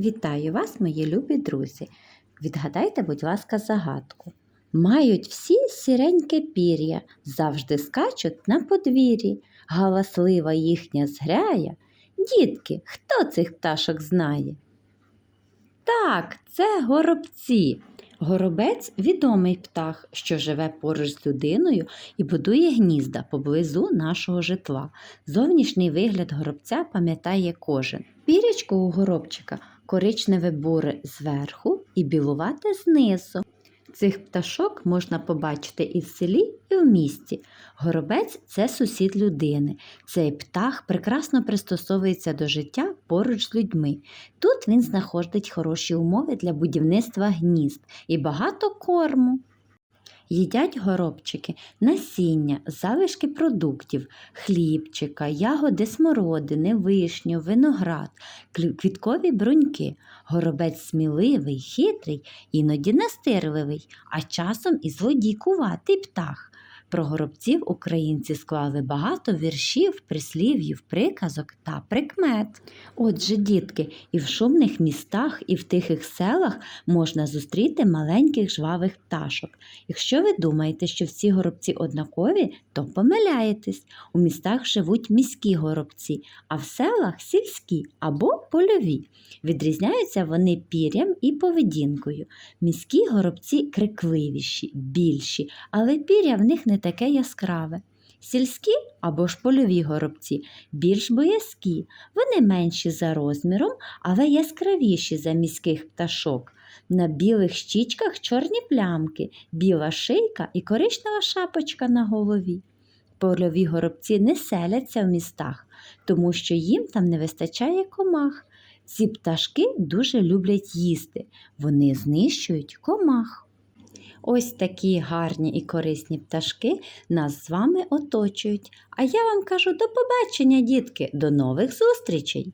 Вітаю вас, мої любі друзі. Відгадайте, будь ласка, загадку. Мають всі сіреньке пір'я, завжди скачуть на подвір'ї, галаслива їхня згряя. Дітки, хто цих пташок знає? Так, це горобці. Горобець відомий птах, що живе поруч з людиною і будує гнізда поблизу нашого житла. Зовнішній вигляд горобця пам'ятає кожен. Пірячко у горобчика коричневе буре зверху і білувате знизу. Цих пташок можна побачити і в селі, і в місті. Горобець це сусід людини. Цей птах прекрасно пристосовується до життя поруч з людьми. Тут він знаходить хороші умови для будівництва гнізд і багато корму. Їдять горобчики насіння, залишки продуктів, хлібчика, ягоди смородини, вишню, виноград, квіткові бруньки. Горобець сміливий, хитрий, іноді настирливий, а часом і злодійкуватий птах. Про горобців українці склали багато віршів, прислів'їв, приказок та прикмет. Отже, дітки, і в шумних містах, і в тихих селах можна зустріти маленьких жвавих пташок. Якщо ви думаєте, що всі горобці однакові, то помиляєтесь. У містах живуть міські горобці, а в селах сільські або польові. Відрізняються вони пір'ям і поведінкою. Міські горобці крикливіші, більші, але пір'я в них не таке яскраве. Сільські або ж польові горобці більш боязкі, вони менші за розміром, але яскравіші за міських пташок. На білих щічках чорні плямки, біла шийка і коричнева шапочка на голові. Польові горобці не селяться в містах, тому що їм там не вистачає комах. Ці пташки дуже люблять їсти, вони знищують комах. Ось такі гарні і корисні пташки нас з вами оточують. А я вам кажу до побачення, дітки, до нових зустрічей!